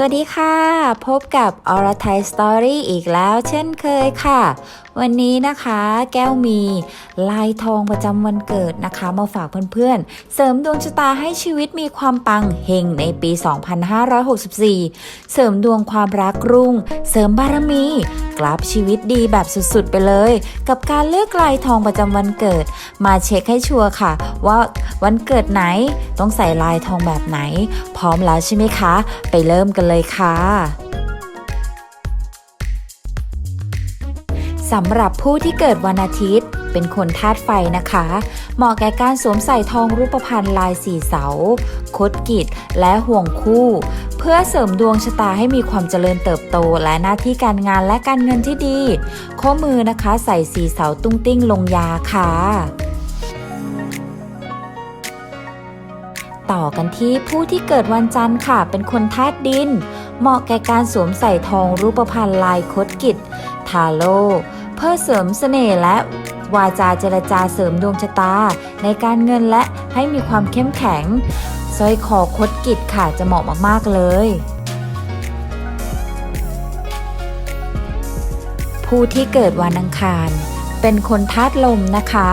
สวัสดีค่ะ พบกับอรไทยสตอรี่อีกแล้วเช่นเคยค่ะ วันนี้นะคะแก้วมีลายทองประจำวันเกิดนะคะ มาฝากเพื่อนๆ เสริมดวงชะตาให้ชีวิตมีความปังเฮงในปี 2564 เสริมดวงความรักรุ่ง เสริมบารมีกราฟชีวิตดีแบบสุดๆไปเลย กับการเลือกลายทองประจำวันเกิด มาเช็คให้ชัวร์ค่ะ ว่าวันเกิดไหนต้องใส่ลายทองแบบไหน พร้อมแล้วใช่ไหมคะ ไปเริ่มกันเลยค่ะ สำหรับผู้ที่เกิดวันอาทิตย์ เป็นคนธาตุไฟนะคะ เหมาะแก่การสวมใส่ทองรูปพรรณลายสีเสา คดกิจ และห่วงคู่ เพื่อเสริมดวงชะตาให้มีความเจริญเติบโต และหน้าที่การงานและการเงินที่ดี ข้อมือนะคะใส่สีเสาตุ้งติ้งลงยาค่ะต่อกันที่ผู้ที่เกิดวันจันทร์ค่ะ เป็นคนธาตุดิน เหมาะแก่การสวมใส่ทองรูปพรรณลายคดกิจ ทาโร่เพื่อเสริมเสน่ห์และวาจาเจรจาเสริมดวงชะตา ในการเงินและให้มีความเข้มแข็งสร้อยคอคดกิจค่ะจะเหมาะมากๆเลย ผู้ที่เกิดวันอังคารเป็นคนธาตุลมนะคะ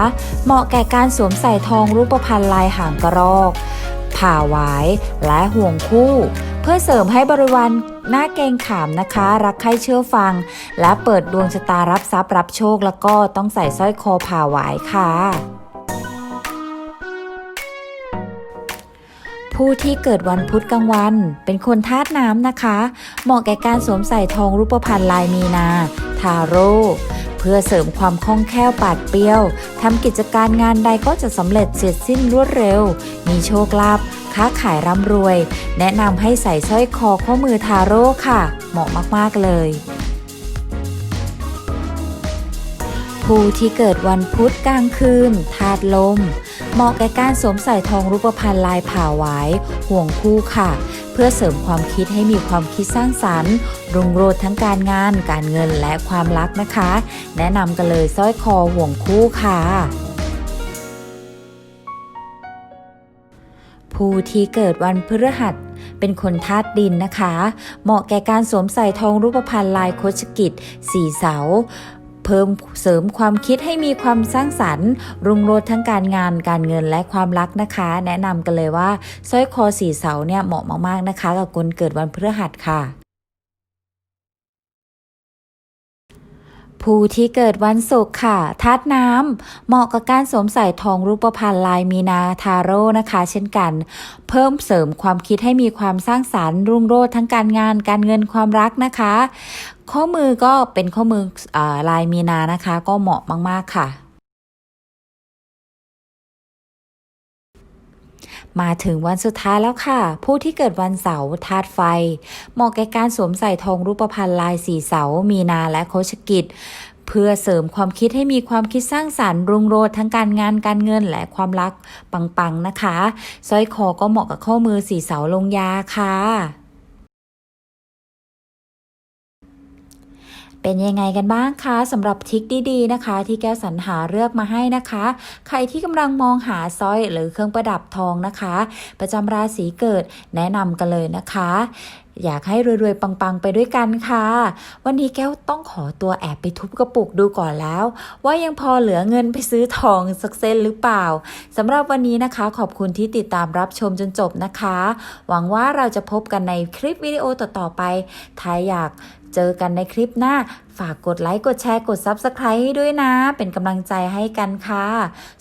เหมาะแก่การสวมใส่ทองรูปพรรณลายหางกระรอก ผ่าหวายและห่วงคู่ เพื่อเสริมให้บริวารหน้าเกงขามนะคะ รักใครเชื่อฟัง และเปิดดวงชะตารับทรัพย์รับโชค แล้วก็ต้องใส่สร้อยคอผ่าหวายค่ะผู้ที่เกิดวันพุธกลางวัน เป็นคนธาตุน้ำนะคะ เหมาะแก่การสวมใส่ทองรูปพรรณลายมีนา ทาโร่เพื่อเสริมความคล่องแคล่วปาดเปรี้ยวทำกิจการงานใดก็จะสำเร็จเสร็จสิ้นรวดเร็ว มีโชคลาภ ค้าขายร่ำรวย แนะนำให้ใส่สร้อยคอข้อมือทาโร่ค่ะ เหมาะมาก ๆ เลย ผู้ที่เกิดวันพุธกลางคืนธาตุลม เหมาะแก่การสวมใส่ทองรูปพรรณลายผ่าหวายห่วงคู่ค่ะ เพื่อเสริมความคิดให้มีความคิดสร้างสรรค์รุ่งโรจน์ทั้งการงาน การเงินและความรักนะคะ แนะนำกันเลยสร้อยคอห่วงคู่ค่ะ ผู้ที่เกิดวันพฤหัสเป็นคนธาตุดินนะคะ เหมาะแก่การสวมใส่ทองรูปพรรณลายโคชกิจสีเสาเพิ่มเสริมความคิดให้มีความสร้างสรรค์ รุ่งโรจน์ทั้งการงานการเงินและความรักนะคะ แนะนำกันเลยว่าสร้อยคอสีเสาเนี่ยเหมาะมากๆนะคะ กับคนเกิดวันพฤหัสค่ะ ผู้ที่เกิดวันศุกร์ค่ะธาตุน้ำเหมาะกับการสวมใส่ทองรูปพรรณลายมีนาทาโร่นะคะ เช่นกัน เพิ่มเสริมความคิดให้มีความสร้างสารรค์รุ่งโรจน์ทั้งการงานการเงินความรักนะคะ ข้อมือก็เป็นข้อมืออลายมีนานะคะ ก็เหมาะมากๆค่ะ มาถึงวันสุดท้ายแล้วค่ะ ผู้ที่เกิดวันเสาร์ธาตุไฟ เหมาะแก่การสวมใส่ทองรูปพรรณลายสีเสา มีนาและโคชกิจเพื่อเสริมความคิดให้มีความคิดสร้างสารรค์รุ่งโรจน์ทั้งการงานการเงินและความรักปังๆนะคะสร้อยคอก็เหมาะกับข้อมือสีเสาลงยาค่ะ เป็นยังไงกันบ้างคะสำหรับทิคดีๆนะคะ ที่แก้วสรรหาเลือกมาให้นะคะ ใครที่กำลังมองหาสร้อยหรือเครื่องประดับทองนะคะ ประจำราศีเกิดแนะนำกันเลยนะคะ อยากให้รวยๆ ปังๆ ไปด้วยกันค่ะ วันนี้แก้วต้องขอตัวแอบไปทุบกระปุกดูก่อนแล้ว ว่ายังพอเหลือเงินไปซื้อทองสักเส้นหรือเปล่าสำหรับวันนี้นะคะ ขอบคุณที่ติดตามรับชมจนจบนะคะ หวังว่าเราจะพบกันในคลิปวิดีโอต่อๆไปถ้าอยากเจอกันในคลิปหน้า ฝากกดไลค์ กดแชร์ กด Subscribe ให้ด้วยนะ เป็นกำลังใจให้กันค่ะ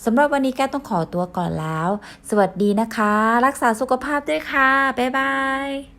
สำหรับวันนี้แก้วต้องขอตัวก่อนแล้ว สวัสดีนะคะ รักษาสุขภาพด้วยค่ะ บ๊ายบาย